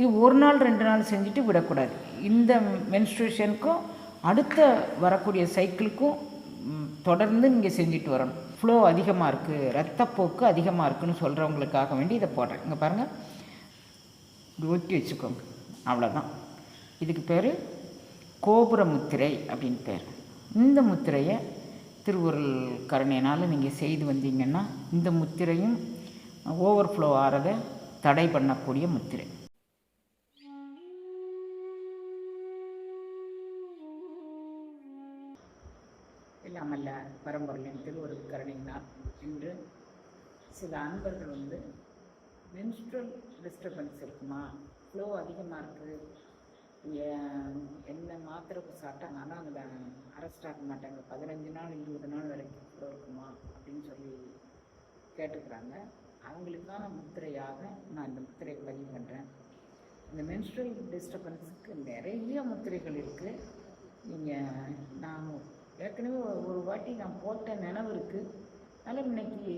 இது ஒரு நாள் ரெண்டு நாள் செஞ்சுட்டு விடக்கூடாது. இந்த மென்ஸ்ட்ரேஷனுக்கும் அடுத்த வரக்கூடிய சைக்கிளுக்கும் தொடர்ந்து நீங்கள் செஞ்சுட்டு வரணும். ஃப்ளோ அதிகமாக இருக்குது ரத்தப்போக்கு அதிகமாக இருக்குன்னு சொல்கிறவங்களுக்காக வேண்டி இதை போடுறேன். இங்கே பாருங்கள் ஒட்டி வச்சுக்கோங்க. அவ்வளோதான் இதுக்கு பேர் கோபுர முத்திரை அப்படின்னு பேர். இந்த முத்திரையை திருவுருள் கருணையினால் நீங்கள் செய்து வந்தீங்கன்னா இந்த முத்திரையும் ஓவர்ஃப்ளோ ஆகிறத தடை பண்ணக்கூடிய முத்திரை. பரம்பொருளின் திருவருள் கருணையினால் இன்று சில அன்பர்கள் வந்து மென்ஸ்ட்ரல் டிஸ்டர்பன்ஸ் இருக்குமா? ஃப்ளோ அதிகமாக இருக்குது என்ன மாத்திரை ஆனால் அதில் அரெஸ்ட் ஆக மாட்டாங்க. பதினஞ்சு நாள் இருபது நாள் வரைக்கும் ஃப்ளோ இருக்குமா? அப்படின்னு சொல்லி கேட்டுக்கிறாங்க. அவங்களுக்கான முத்திரையாக நான் இந்த முத்திரையை பதிவு பண்ணுறேன் இந்த மென்ஸ்ட்ரல் டிஸ்டர்பன்ஸுக்கு நிறைய முத்திரைகள் இருக்குது நீங்கள் நான் ஏற்கனவே ஒரு- வாட்டி நான் போட்ட நினைவு இருக்குது அதனால் இன்னைக்கு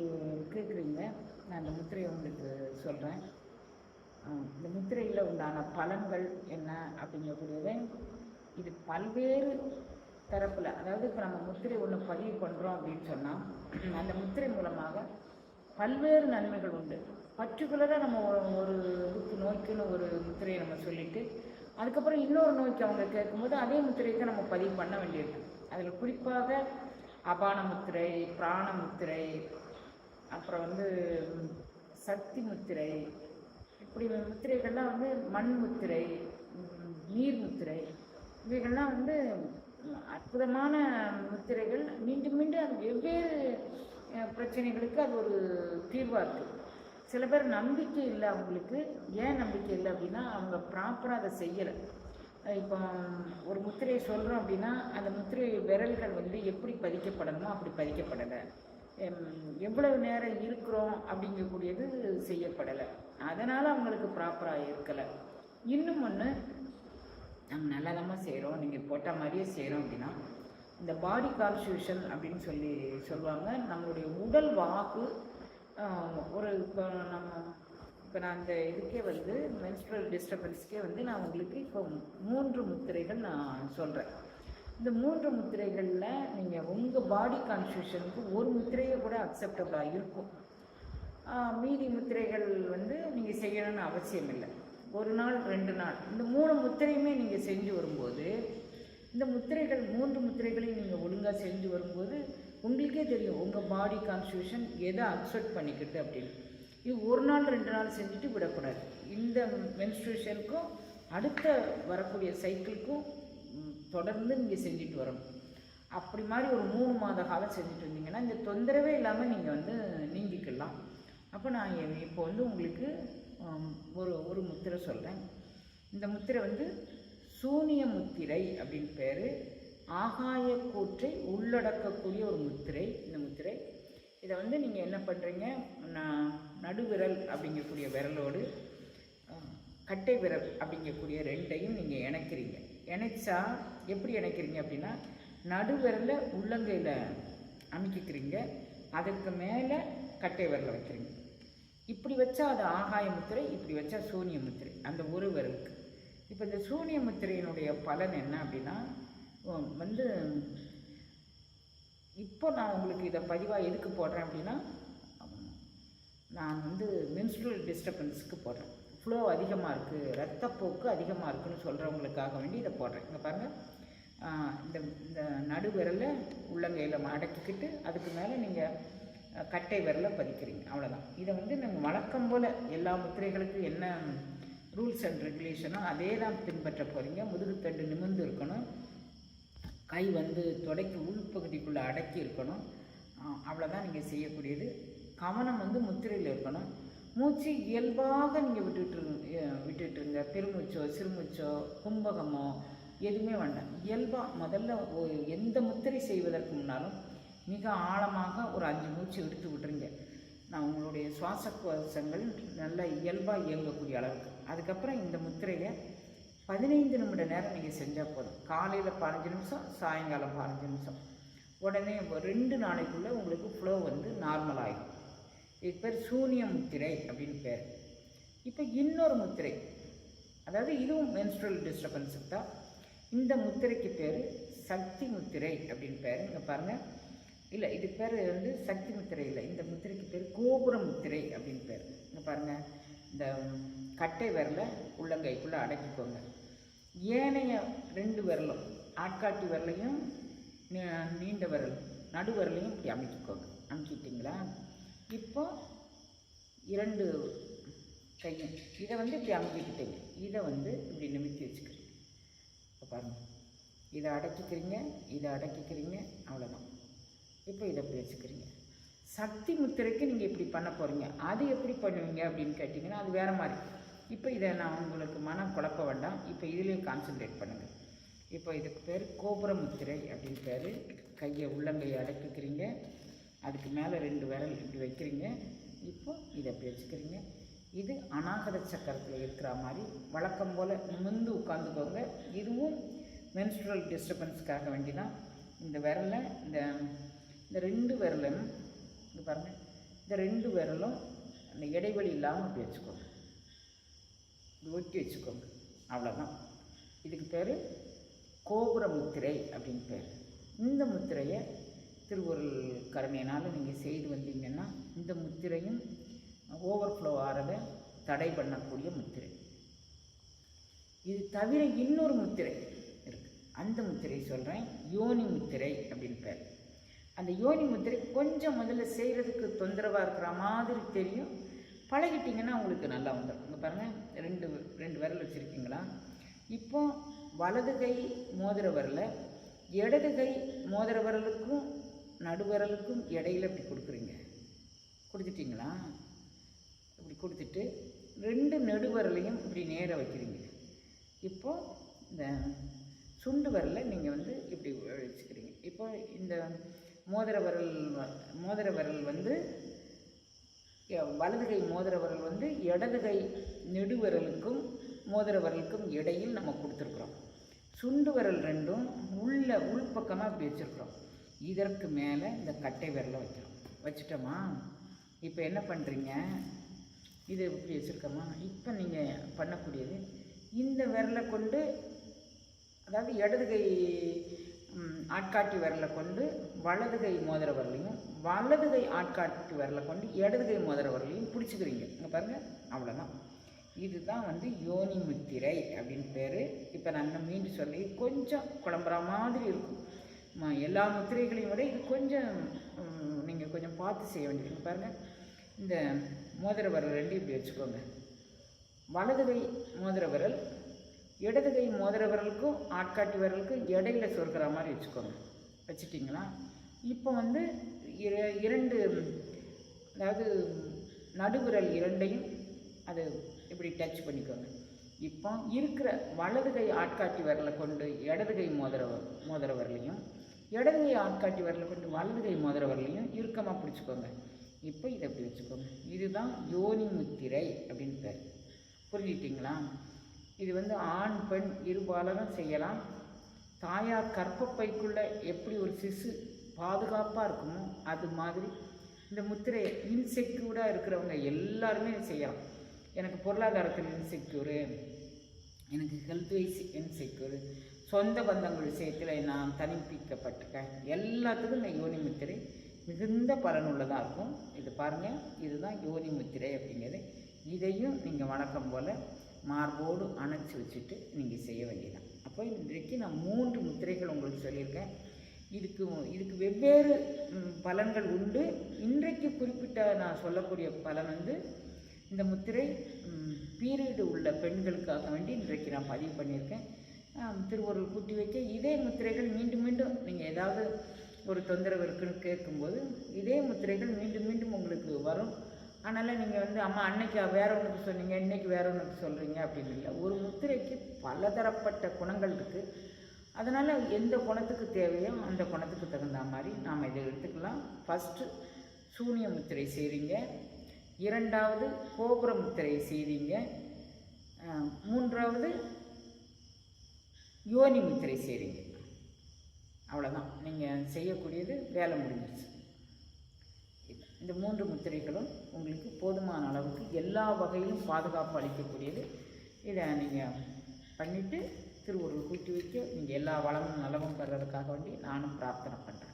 கேட்குறீங்க. நான் அந்த முத்திரையை உங்களுக்கு சொல்கிறேன் இந்த முத்திரையில் உண்டான பலன்கள் என்ன அப்படிங்கக்கூடியதை இது பல்வேறு தரப்பில் அதாவது இப்போ நம்ம முத்திரை ஒன்று பதிவு பண்ணுறோம் அப்படின்னு சொன்னால் அந்த முத்திரை மூலமாக பல்வேறு நன்மைகள் உண்டு. பர்டிகுலராக நம்ம ஒரு ஒரு இதுக்கு நோய்க்குன்னு ஒரு முத்திரையை நம்ம சொல்லிட்டு அதுக்கப்புறம் இன்னொரு நோய்க்கு அவங்க கேட்கும்போது அதே முத்திரைக்கு நம்ம பதிவு பண்ண வேண்டியிருக்கு. அதில் குறிப்பாக அபான முத்திரை பிராண முத்திரை அப்புறம் வந்து சக்தி முத்திரை இப்படி முத்திரைகள்லாம் வந்து மண் முத்திரை நீர் முத்திரை இவைகள்லாம் வந்து அற்புதமான முத்திரைகள். மீண்டும் மீண்டும் அது வெவ்வேறு பிரச்சனைகளுக்கு அது ஒரு தீர்வாக இருக்குது சில பேர் நம்பிக்கை இல்லை அவங்களுக்கு. ஏன் நம்பிக்கை இல்லை அப்படின்னா அவங்க ப்ராப்பராக அதை செய்யலை. இப்போ ஒரு முத்திரையை சொல்கிறோம் அப்படின்னா அந்த முத்திரை விரல்கள் வந்து எப்படி பதிக்கப்படணுமோ அப்படி பதிக்கப்படலை. எவ்வளவு நேரம் இருக்கிறோம் அப்படிங்கக்கூடியது செய்யப்படலை. அதனால் அவங்களுக்கு ப்ராப்பராக இருக்கலை. இன்னும் ஒன்று நாங்கள் நல்லதமாக செய்கிறோம் நீங்கள் போட்ட மாதிரியே செய்கிறோம் அப்படின்னா இந்த பாடி கான்ஸ்டியூஷன் அப்படின்னு சொல்லி சொல்லுவாங்க. நம்மளுடைய உடல் வாக்கு ஒரு இப்போ நம்ம இப்போ நான் அந்த இதுக்கே வந்து மென்ஸ்ட்ரல் டிஸ்டர்பன்ஸ்க்கே வந்து நான் உங்களுக்கு இப்போ மூன்று முத்திரைகள் நான் சொல்கிறேன் இந்த மூன்று முத்திரைகளில் நீங்கள் உங்கள் பாடி கான்ஸ்டியூஷனுக்கு ஒரு முத்திரையை கூட அக்செப்டபுளாக இருக்கும். மீதி முத்திரைகள் வந்து நீங்கள் செய்யணும்னு அவசியம் இல்லை. ஒரு நாள் ரெண்டு நாள். இந்த மூணு முத்திரையுமே நீங்கள் செஞ்சு வரும்போது இந்த முத்திரைகள் மூன்று முத்திரைகளையும் நீங்கள் ஒழுங்காக செஞ்சு வரும்போது உங்களுக்கே தெரியும் உங்கள் பாடி கான்ஸ்டியூஷன் எதை அக்செப்ட் பண்ணிக்கிட்டு அப்படின்னு. இது ஒரு நாள் ரெண்டு நாள் செஞ்சுட்டு விடக்கூடாது. இந்த மென்ஸ்ட்ரேஷனுக்கும் அடுத்த வரக்கூடிய சைக்கிளுக்கும் தொடர்ந்து நீங்கள் செஞ்சுட்டு வரணும். அப்படி மாதிரி ஒரு மூணு மாத காலம் செஞ்சுட்டு வந்தீங்கன்னா இந்த தொந்தரவே இல்லாமல் நீங்கள் வந்து நீங்கிக்கலாம். அப்போ நான் இப்போ வந்து உங்களுக்கு ஒரு ஒரு முத்திரை சொல்கிறேன் இந்த முத்திரை வந்து சூனிய முத்திரை அப்படின்னு பேர். ஆகாய கூற்றை உள்ளடக்கக்கூடிய ஒரு முத்திரை. இந்த முத்திரை இதை வந்து நீங்கள் என்ன பண்ணுறீங்க நான் நடுவிரல் அப்படிங்கக்கூடிய விரலோடு கட்டை விரல் அப்படிங்கக்கூடிய ரெண்டையும் நீங்கள் இணைக்கிறீங்க. இணைச்சா எப்படி இணைக்கிறீங்க அப்படின்னா நடுவிரலில் உள்ளங்கையில் அமைக்கிக்கிறீங்க. அதுக்கு மேலே கட்டை விரலை வைக்கிறீங்க. இப்படி வச்சா அது ஆகாய முத்திரை இப்படி வச்சா சூனிய முத்திரை அந்த ஒரு விரலுக்கு. இப்போ இந்த சூனிய முத்திரையினுடைய பலன் என்ன அப்படின்னா வந்து இப்போ நான் உங்களுக்கு இதை பதிவாக எதுக்கு போடுறேன் அப்படின்னா நான் வந்து மென்ஸ்ட்ரல் டிஸ்டர்பன்ஸுக்கு போடுறேன். ஃப்ளோ அதிகமாக இருக்குது ரத்தப்போக்கு அதிகமாக இருக்குன்னு சொல்கிறவங்களுக்காக வேண்டி இதை போடுறேன். இங்கே பாருங்கள் இந்த இந்த இந்த நடுவிரலை உள்ளங்கையில் அடக்கிக்கிட்டு அதுக்கு மேலே நீங்கள் கட்டை விரலை பதிக்கிறீங்க. அவ்வளோதான் இதை வந்து நீங்கள் வழக்கம் போல் எல்லா முத்திரைகளுக்கும் என்ன ரூல்ஸ் அண்ட் ரெகுலேஷனோ அதே தான் பின்பற்ற போகிறீங்க முதுகுத்தண்டு நிமிர்ந்து இருக்கணும். கை வந்து தொடைக்கு உள்பகுதிக்குள்ளே அடக்கி இருக்கணும். அவ்வளோதான் நீங்கள் செய்யக்கூடியது. கவனம் வந்து முத்திரையில் இருக்கணும். மூச்சு இயல்பாக நீங்கள் விட்டுட்டு விட்டுட்டுருங்க பெருமூச்சோ சிறுமூச்சோ கும்பகமோ எதுவுமே வேண்டாம். இயல்பாக முதல்ல எந்த முத்திரை செய்வதற்கு முன்னாலும் மிக ஆழமாக ஒரு அஞ்சு மூச்சு எடுத்து விட்டுருங்க. நான் உங்களுடைய சுவாச கோஷங்கள் நல்ல இயல்பாக இயங்கக்கூடிய அளவுக்கு. அதுக்கப்புறம் இந்த முத்திரையை பதினைந்து நிமிட நேரம் நீங்கள் செஞ்சால் போதும். காலையில் பதினஞ்சு நிமிஷம் சாயங்காலம் பதினஞ்சு நிமிஷம். உடனே ரெண்டு நாளைக்குள்ளே உங்களுக்கு ஃப்ளோ வந்து நார்மல் ஆகிடும் இது பேர் சூனிய முத்திரை அப்படின்னு பேர். இப்போ இன்னொரு முத்திரை. அதாவது இதுவும் மென்ஸ்ட்ரல் டிஸ்டர்பன்ஸுக்கு தான். இந்த முத்திரைக்கு பேர் சக்தி முத்திரை அப்படின்னு பேர். இங்கே பாருங்கள் இல்லை இது பேர் வந்து சக்தி முத்திரை இல்லை. இந்த முத்திரைக்கு பேர் கோபுர முத்திரை அப்படின்னு பேர். இங்கே பாருங்கள் இந்த கட்டை விரலை உள்ளங்கைக்குள்ளே அடக்கிக்கோங்க. ஏனைய ரெண்டு விரலும் ஆட்காட்டி விரலையும் நீண்ட விரல் நடு விரலையும் இப்படி அமைக்கிக்கோங்க. அமைக்கிட்டிங்களா? இப்போ இரண்டு கையும் இதை வந்து இப்படி அமைக்கிக்கிட்டீங்க. இதை வந்து இப்படி நிமித்தி வச்சுக்கிறீங்க. இப்போ பாருங்கள் இதை அடக்கிக்கிறீங்க இதை அடக்கிக்கிறீங்க அவ்வளோதான் இப்போ இதை இப்படி வச்சுக்கிறீங்க. சக்தி முத்திரைக்கு நீங்கள் இப்படி பண்ண போகிறீங்க அது எப்படி பண்ணுவீங்க அப்படின்னு கேட்டிங்கன்னா அது வேறு மாதிரி. இப்போ இதை நான் உங்களுக்கு மனம் குழப்ப வேண்டாம். இப்போ இதுலேயே கான்சென்ட்ரேட் பண்ணுங்கள் இப்போ இதுக்கு பேர் கோபுர முத்திரை அப்படின்னு பேர். கையை உள்ளங்கையை அடக்கிக்கிறீங்க அதுக்கு மேலே ரெண்டு விரல் இப்படி வைக்கிறீங்க. இப்போ இதை அப்படி வச்சுக்கிறீங்க. இது அநாகத சக்கரத்தில் இருக்கிற மாதிரி வழக்கம் போல் நிமிர்ந்து உட்காந்துக்கோங்க இதுவும் மென்ஸ்ட்ரல் டிஸ்டர்பன்ஸ்க்காக வேண்டி தான் இந்த விரலை இந்த இந்த ரெண்டு விரலும் இது பாருங்கள் இந்த ரெண்டு விரலும் அந்த இடைவெளி இல்லாமல் அப்படி வச்சுக்கோங்க. இது ஒட்டி வச்சுக்கோங்க. அவ்வளோதான் இதுக்கு பேர் கோபுர முத்திரை அப்படின்னு பேர். இந்த முத்திரையை திருவருள் கருணையினால் நீங்கள் செய்து வந்தீங்கன்னா இந்த முத்திரையும் ஓவர்ஃப்ளோ ஆகிறத தடை பண்ணக்கூடிய முத்திரை. இது தவிர இன்னொரு முத்திரை இருக்குது அந்த முத்திரை சொல்கிறேன் யோனி முத்திரை அப்படின்னு பேர். அந்த யோனி முத்திரை கொஞ்சம் முதல்ல செய்கிறதுக்கு தொந்தரவாக இருக்கிற மாதிரி தெரியும். பழகிட்டிங்கன்னா உங்களுக்கு நல்லா வந்துடும் இங்கே பாருங்கள் ரெண்டு ரெண்டு விரல் வச்சுருக்கீங்களா? இப்போ வலது கை மோதிர விரலை இடது கை மோதிர விரலுக்கும் நடுவிரலுக்கும் இடையில இப்படி கொடுக்குறீங்க. கொடுத்துட்டிங்களா? இப்படி கொடுத்துட்டு ரெண்டு நெடுவரலையும் இப்படி நேராக வைக்கிறீங்க. இப்போது இந்த சுண்டு விரலை நீங்கள் வந்து இப்படி வச்சுக்கிறீங்க. இப்போ இந்த மோதிர விரல் மோதிர விரல் வந்து வலது கை மோதிர விரல் வந்து இடது கை நெடுவிரலுக்கும் மோதிர விரலுக்கும் இடையில் நம்ம கொடுத்துருக்குறோம். சுண்டு விரல் ரெண்டும் உள்ள உள்பக்கமாக இப்படி வச்சுருக்குறோம். இதற்கு மேலே இந்த கட்டை விரலை வைக்கிறோம். வச்சுட்டோமா? இப்போ என்ன பண்ணுறீங்க இது இப்படி வச்சுருக்கோமா? இப்போ நீங்கள் பண்ணக்கூடியது இந்த விரலை கொண்டு அதாவது இடது கை ஆட்காட்டி விரலை கொண்டு வலது கை மோதிர விரலையும் வலது கை ஆட்காட்டி விரலை கொண்டு இடது கை மோதிர விரலையும் பிடிச்சிக்கிறீங்க. இங்கே பாருங்கள் அவ்வளோதான் இதுதான் வந்து யோனி முத்திரை அப்படின்னு பேர். இப்போ நான் மீண்டும் சொல்லி கொஞ்சம் குழம்புற மாதிரி இருக்கும். எல்லா முத்திரைகளையும் விட இது கொஞ்சம் நீங்கள் கொஞ்சம் பார்த்து செய்ய வேண்டியது. பாருங்கள் இந்த மோதிர விரல் ரெண்டு இப்படி வச்சுக்கோங்க. வலது கை மோதிர விரல் இடது கை மோதிர விரலுக்கும் ஆட்காட்டி விரலுக்கும் இடையில சொருக்கிற மாதிரி வச்சுக்கோங்க. வச்சுட்டிங்களா? இப்போ வந்து இரண்டு அதாவது நடுவிரல் இரண்டையும் அது இப்படி டச் பண்ணிக்கோங்க. இப்போ இருக்கிற வலது கை ஆட்காட்டி விரலை கொண்டு இடது கை மோதிர வ- மோதிர விரலையும் இடது கை ஆட்காட்டி விரலை கொண்டு வலது கை மோதிர விரலையும் இறுக்கமாக பிடிச்சிக்கோங்க. இப்போ இதை அப்படி வச்சுக்கோங்க. இதுதான் யோனி முத்திரை அப்படின்னு பேர். புரிஞ்சுக்கிட்டீங்களா? இது வந்து ஆண் பெண் இருபாலரும் செய்யலாம். தாயார் கற்பப்பைக்குள்ளே எப்படி ஒரு சிசு பாதுகாப்பாக இருக்குமோ அது மாதிரி. இந்த முத்திரையை இன்செக்யூர்டாக இருக்கிறவங்க எல்லாருமே செய்யலாம். எனக்கு பொருளாதாரத்தில் இன்செக்யூரு எனக்கு ஹெல்த் வைஸ் இன்செக்யூர் சொந்த பந்தங்கள் விஷயத்தில் நான் தனிப்பிக்கப்பட்டிருக்கேன். எல்லாத்துக்கும் இந்த யோனி முத்திரை மிகுந்த பலனுள்ளதாக இருக்கும். இது பாருங்கள் இதுதான் யோனி முத்திரை அப்படிங்கிறது. இதையும் நீங்கள் வணக்கம் போல் மார்போடு அணைச்சி வச்சுட்டு நீங்கள் செய்ய வேண்டியதான் அப்போ இன்றைக்கு நான் மூன்று முத்திரைகள் உங்களுக்கு சொல்லியிருக்கேன். இதுக்கு இதுக்கு வெவ்வேறு பலன்கள் உண்டு. இன்றைக்கு குறிப்பிட்ட நான் சொல்லக்கூடிய பலன் வந்து இந்த முத்திரை பீரியடு உள்ள பெண்களுக்காக வேண்டி இன்றைக்கு நான் பதிவு பண்ணியிருக்கேன். ஆம், திருவருள் கூட்டி வைக்க இதே முத்திரைகள் மீண்டும் மீண்டும் நீங்கள் ஏதாவது ஒரு தொந்தரவு இருக்குன்னு கேட்கும்போது இதே முத்திரைகள் மீண்டும் மீண்டும் உங்களுக்கு வரும். அதனால் நீங்கள் வந்து அம்மா அன்னைக்கு வேற ஒன்றுக்கு சொன்னீங்க இன்னைக்கு வேற ஒன்றுக்கு சொல்கிறீங்க அப்படின்னு இல்லை. ஒரு முத்திரைக்கு பலதரப்பட்ட குணங்கள் இருக்குது அதனால் எந்த குணத்துக்கு தேவையோ அந்த குணத்துக்கு தகுந்த மாதிரி நாம் இதை எடுத்துக்கலாம். ஃபஸ்ட்டு சூனிய முத்திரை செய்கிறீங்க இரண்டாவது கோபுர முத்திரை செய்கிறீங்க மூன்றாவது யோனி முத்திரை செய்கிறீங்க அவ்வளோதான் நீங்கள் செய்யக்கூடியது வேலை முடிஞ்சிருச்சு. இந்த மூன்று முத்திரைகளும் உங்களுக்கு போதுமான அளவுக்கு எல்லா வகையிலும் பாதுகாப்பு அளிக்கக்கூடியது. இதை நீங்கள் பண்ணிவிட்டு திருவுருள் கூட்டி வைக்க நீங்கள் எல்லா வளமும் நலமும் பெறதுக்காக வேண்டி நானும் பிரார்த்தனை பண்ணுறேன்